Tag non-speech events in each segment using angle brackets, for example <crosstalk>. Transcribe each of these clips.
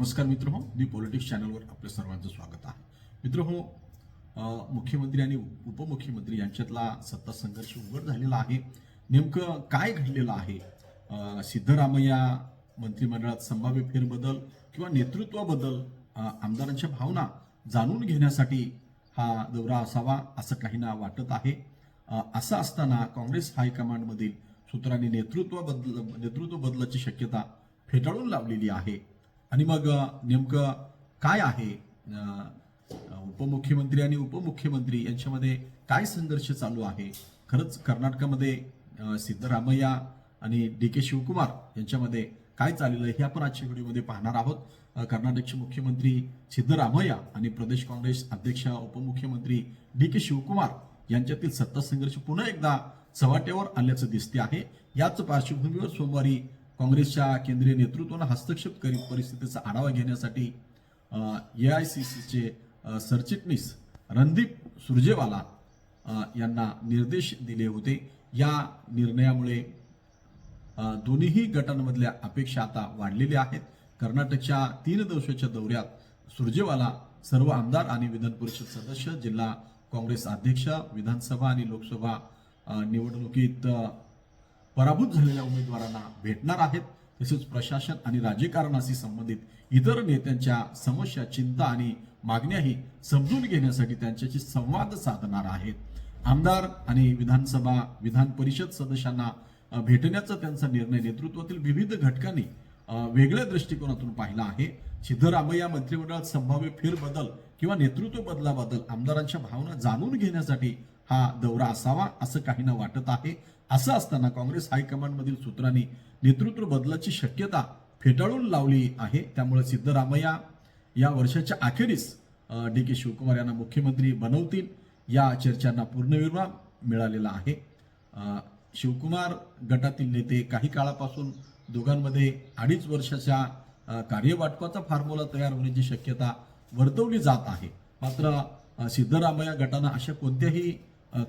नमस्कार मित्र हो मी पॉलिटिक्स चॅनलवर आपल्या सर्वांचं स्वागत आहे. मित्र हो मुख्यमंत्री आणि उपमुख्यमंत्री यांच्यातला सत्ता संघर्ष उघड झालेला आहे. नेमकं काय घडलेलं आहे? सिद्धरामय्या मंत्रिमंडळात संभाव्य फेरबदल किंवा नेतृत्वाबद्दल आमदारांच्या भावना जाणून घेण्यासाठी हा दौरा असावा असं काहींना वाटत आहे. असं असताना काँग्रेस हायकमांडमधील सूत्रांनी नेतृत्व बदल नेतृत्व बदलाची शक्यता फेटाळून लावलेली आहे. आणि मग नेमकं काय आहे? उपमुख्यमंत्री आणि उपमुख्यमंत्री यांच्यामध्ये काय संघर्ष चालू आहे? खरंच कर्नाटकामध्ये सिद्धरामय्या आणि डी के शिवकुमार यांच्यामध्ये काय चाललेलं आहे हे आपण आजच्या व्हिडिओमध्ये पाहणार आहोत. कर्नाटकचे मुख्यमंत्री सिद्धरामय्या आणि प्रदेश काँग्रेस अध्यक्ष उपमुख्यमंत्री डी के शिवकुमार यांच्यातील सत्ता संघर्ष पुन्हा एकदा चव्हाट्यावर आल्याचं दिसते आहे. याच पार्श्वभूमीवर सोमवारी काँग्रेसच्या केंद्रीय नेतृत्वानं हस्तक्षेप करीत परिस्थितीचा आढावा घेण्यासाठी ए आय सी सीचे सरचिटणीस रणदीप सुरजेवाला यांना निर्देश दिले होते. या निर्णयामुळे दोन्हीही दोन्ही गटांमधल्या अपेक्षा आता वाढलेल्या आहेत. कर्नाटकच्या तीन दिवसाच्या दौऱ्यात सुरजेवाला सर्व आमदार आणि विधान परिषद सदस्य जिल्हा काँग्रेस अध्यक्ष विधानसभा आणि लोकसभा निवडणुकीत पराभूत झालेल्या उमेदवारांना भेटणार आहेत. तसेच प्रशासन आणि राजकारणाशी संबंधित इतर नेत्यांच्या समस्या चिंता आणि मागण्याही समजून घेण्यासाठी त्यांच्याशी संवाद साधणार आहेत. आमदार आणि विधानसभा विधान परिषद सदस्यांना भेटण्याचा त्यांचा निर्णय नेतृत्वातील विविध घटकांनी वेगळ्या दृष्टिकोनातून पाहिला आहे. सिद्धरामय्या मंत्रिमंडळात संभाव्य फेरबदल किंवा नेतृत्व बदलाबद्दल आमदारांच्या भावना जाणून घेण्यासाठी हा दौरा असावा असं काहींना वाटत आहे. असं असताना काँग्रेस हायकमांडमधील सूत्रांनी नेतृत्व बदलाची शक्यता फेटाळून लावली आहे. त्यामुळे सिद्धरामय्या या वर्षाच्या अखेरीस डी के शिवकुमार यांना मुख्यमंत्री बनवतील या चर्चांना पूर्णविराम मिळालेला आहे. शिवकुमार गटातील नेते काही काळापासून दोघांमध्ये अडीच वर्षाच्या कार्यवाटपाचा फॉर्म्युला तयार होण्याची शक्यता वर्तवली जात आहे. मात्र सिद्धरामय्या गटानं अशा कोणत्याही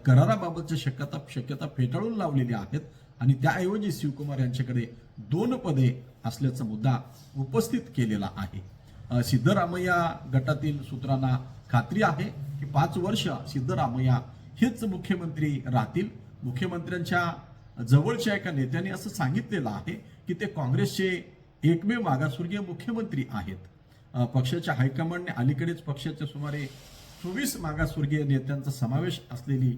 कराराबाबतच्या शक्यता शक्यता फेटाळून लावलेल्या आहेत. आणि त्याऐवजी शिवकुमार यांच्याकडे दोन पदे असल्याचा मुद्दा उपस्थित केलेला आहे. सिद्धरामय्या गटातील सूत्रांना खात्री आहे की पाच वर्ष सिद्धरामय्या हेच मुख्यमंत्री राहतील. मुख्यमंत्र्यांच्या जवळच्या एका नेत्याने असं सांगितलेलं आहे की ते काँग्रेसचे एकमेव मागासवर्गीय मुख्यमंत्री आहेत. पक्षाच्या हायकमांडने अलीकडेच पक्षाच्या सुमारे चोवीस मागासवर्गीय नेत्यांचा समावेश असलेली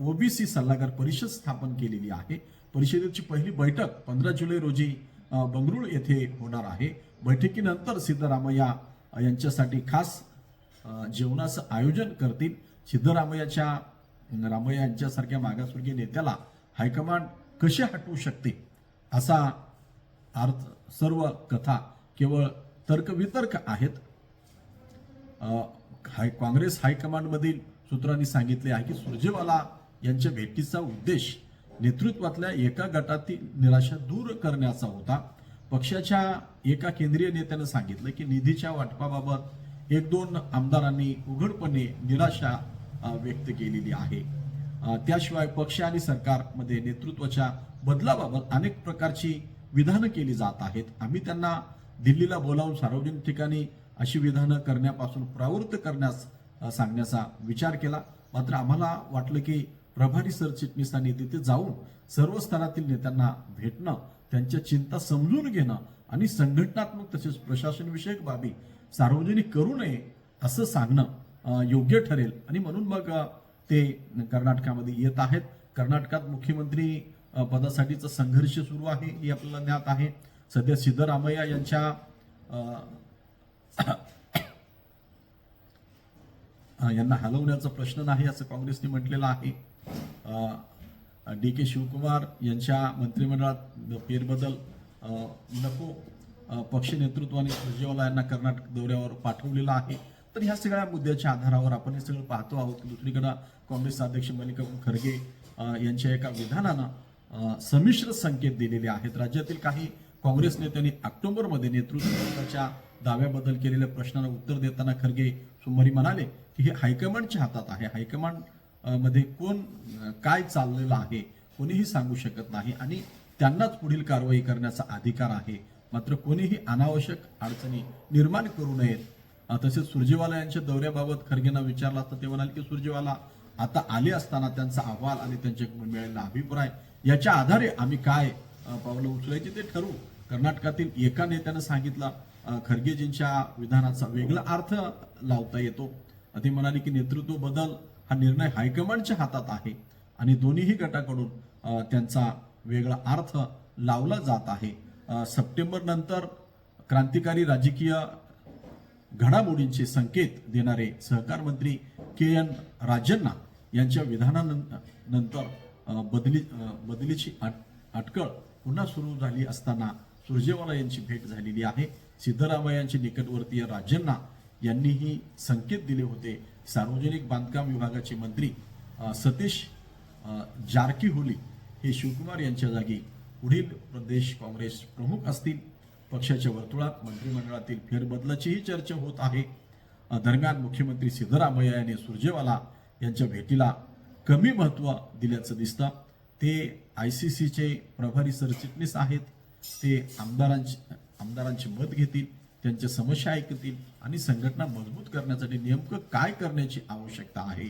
ओबीसी सल्लागार परिषद स्थापन केलेली आहे. परिषदेची पहिली बैठक पंधरा जुलै रोजी बंगळुरू येथे होणार आहे. बैठकीनंतर सिद्धरामय्या यांच्यासाठी खास जेवणाचं आयोजन करतील. सिद्धरामय्याच्या रामय्या यांच्यासारख्या मागासवर्गीय नेत्याला हायकमांड कसे हटवू शकते? असा अर्थ सर्व कथा केवळ तर्कवितर्क आहेत. हाय काँग्रेस हायकमांडमधील सूत्रांनी सांगितले आहे की सुरजेवाला यांच्या भेटीचा उद्देश नेतृत्वातल्या एका गटातील निराशा दूर करण्याचा होता. पक्षाच्या एका केंद्रीय नेत्यानं सांगितलं की निधीच्या वाटपाबाबत एक दोन आमदारांनी उघडपणे निराशा व्यक्त केलेली आहे. त्याशिवाय पक्ष आणि सरकारमध्ये नेतृत्वाच्या बदलाबाबत अनेक प्रकारची विधानं केली जात आहेत. आम्ही त्यांना दिल्लीला बोलावून सार्वजनिक ठिकाणी अशी विधानं करण्यापासून प्रवृत्त करण्यास सांगण्याचा विचार केला. मात्र आम्हाला वाटलं की प्रभारी सरचिटणीसांनी तिथे जाऊन सर्व स्तरातील नेत्यांना भेटणं त्यांच्या चिंता समजून घेणं आणि संघटनात्मक तसेच प्रशासनविषयक बाबी सार्वजनिक करू नये असं सांगणं योग्य ठरेल. आणि म्हणून मग ते कर्नाटकामध्ये येत आहेत. कर्नाटकात मुख्यमंत्री पदासाठीचा संघर्ष सुरू आहे हे आपल्याला ज्ञात आहे. सध्या सिद्धरामय्या यांच्या <coughs> यांना हलवण्याचा प्रश्न नाही असं काँग्रेसने म्हटलेलं आहे. डी के शिवकुमार यांच्या मंत्रिमंडळात फेरबदल नको पक्ष नेतृत्वाने सुरजेवाला यांना कर्नाटक दौऱ्यावर पाठवलेलं आहे. तर ह्या सगळ्या मुद्द्याच्या आधारावर आपण हे सगळं पाहतो आहोत. की काँग्रेस अध्यक्ष मल्लिकार्जुन खरगे यांच्या एका विधानानं संमिश्र संकेत दिलेले आहेत. राज्यातील काही काँग्रेस नेत्यांनी ऑक्टोबरमध्ये नेतृत्वाच्या दाव्याबद्दल केलेल्या प्रश्नाला उत्तर देताना खरगे सोमवारी म्हणाले की हे हायकमांडच्या हातात आहे. हायकमांडमध्ये कोण काय चाललेलं आहे कोणीही सांगू शकत नाही आणि त्यांनाच पुढील कारवाई करण्याचा अधिकार आहे. मात्र कोणीही अनावश्यक अडचणी निर्माण करू नयेत. तसेच सुरजेवाला यांच्या दौऱ्याबाबत खरगेंना विचारला असता ते म्हणाले की सुरजेवाला आता आले असताना त्यांचा अहवाल आणि त्यांच्याकडून मिळालेला अभिप्राय याच्या आधारे आम्ही काय पावलं उचलायची ते ठरवू. कर्नाटकातील एका नेत्यानं सांगितलं खरगेजींच्या विधानाचा वेगळा अर्थ लावता येतो. ते म्हणाले की नेतृत्व बदल हा निर्णय हायकमांडच्या हातात आहे आणि दोन्हीही गटाकडून त्यांचा वेगळा अर्थ लावला जात आहे. सप्टेंबर नंतर क्रांतिकारी राजकीय घडामोडींचे संकेत देणारे सहकार मंत्री के एन राजन्ना यांच्या विधानानंतर बदली बदलीची अट- अटकळ पुन्हा सुरू झाली असताना सुरजेवाला यांची भेट झालेली आहे. सिद्धरामय्यांचे निकटवर्तीय राज्यांना यांनीही संकेत दिले होते. सार्वजनिक बांधकाम विभागाचे मंत्री सतीश जारकीहोली हे शिवकुमार यांच्या जागी पुढील प्रदेश काँग्रेस प्रमुख असतील. पक्षाच्या वर्तुळात मंत्रिमंडळातील फेरबदलाचीही चर्चा होत आहे. दरम्यान मुख्यमंत्री सिद्धरामय्या यांनी सुरजेवाला यांच्या भेटीला कमी महत्त्व दिल्याचं दिसतं. ते आय सी सीचे प्रभारी सरचिटणीस आहेत. ते आमदारांची आमदारांची मत घेतील त्यांच्या समस्या ऐकतील आणि संघटना मजबूत करण्यासाठी नेमकं काय करण्याची आवश्यकता आहे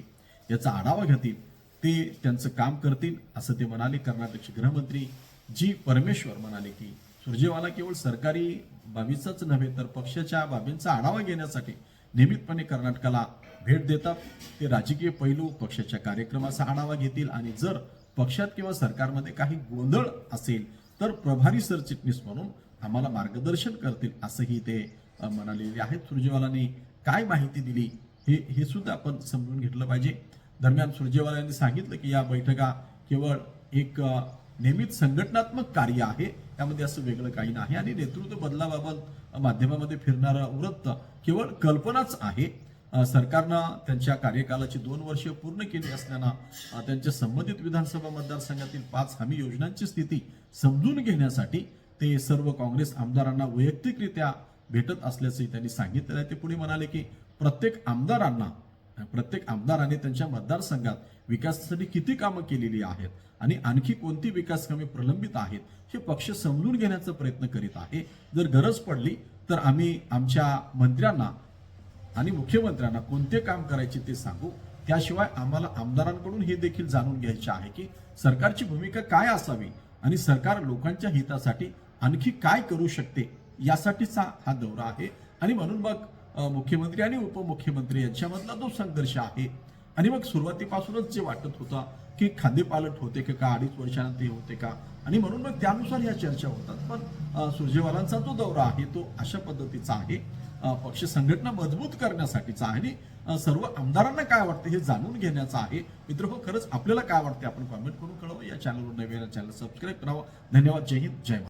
याचा आढावा घेतील. ते त्यांचं काम करतील असं ते म्हणाले कर्नाटकचे गृहमंत्री जी परमेश्वर म्हणाले की सुरजेवाला केवळ सरकारी बाबीचाच नव्हे तर पक्षाच्या बाबींचा आढावा घेण्यासाठी नियमितपणे कर्नाटकाला भेट देतात. ते राजकीय पैलू पक्षाच्या कार्यक्रमाचा आढावा घेतील आणि जर पक्षात किंवा सरकारमध्ये काही गोंधळ असेल तर प्रभारी सरचिटणीस म्हणून आम्हाला मार्गदर्शन करतील असंही ते म्हणालेले आहेत. सुरजेवालांनी काय माहिती दिली हे हे सुद्धा आपण समजून घेतलं पाहिजे. दरम्यान सुरजेवाला यांनी सांगितलं की या बैठका केवळ एक नेहमीच संघटनात्मक कार्य आहे त्यामध्ये असं वेगळं काही नाही. आणि नेतृत्व बदलाबाबत माध्यमामध्ये फिरणारं वृत्त केवळ कल्पनाच आहे. सरकारनं त्यांच्या कार्यकालाची दोन वर्ष पूर्ण केली असल्यानं त्यांच्या संबंधित विधानसभा मतदारसंघातील पाच हमी योजनांची स्थिती समजून घेण्यासाठी ते सर्व काँग्रेस आमदारांना वैयक्तिकरित्या भेटत असल्याचंही त्यांनी सांगितलेलं आहे. ते पुढे म्हणाले की प्रत्येक आमदारांना प्रत्येक आमदाराने त्यांच्या मतदारसंघात विकासासाठी किती कामं केलेली आहेत आणि आणखी कोणती विकास कामे प्रलंबित आहेत हे पक्ष समजून घेण्याचा प्रयत्न करीत आहे. जर गरज पडली तर आम्ही आमच्या मंत्र्यांना आणि मुख्यमंत्र्यांना कोणते काम करायचे ते सांगू? त्याशिवाय आम्हाला आमदारांकडून हे देखील जाणून घ्यायचे आहे की सरकारची भूमिका काय असावी आणि सरकार लोकांच्या हितासाठी आणखी काय करू शकते यासाठीचा हा दौरा आहे. आणि म्हणून मग मुख्यमंत्री आणि उपमुख्यमंत्री यांच्यामधला जो संघर्ष आहे. आणि मग सुरुवातीपासूनच जे वाटत होता की खांदेपालट होते का का अडीच वर्षानंतर हे होते का? आणि म्हणून मग त्यानुसार या चर्चा होतात. पण सुरजेवालांचा जो दौरा आहे तो अशा पद्धतीचा आहे. पक्ष संघटना मजबूत करण्यासाठीचा आणि सर्व आमदारांना काय वाटतं हे जाणून घेण्याचं आहे. मित्र हो खरंच आपल्याला काय वाटते आपण कॉमेंट करून कळवं. या चॅनलवर नवीन चॅनल सबस्क्राईब करावं. धन्यवाद. जय हिंद. जय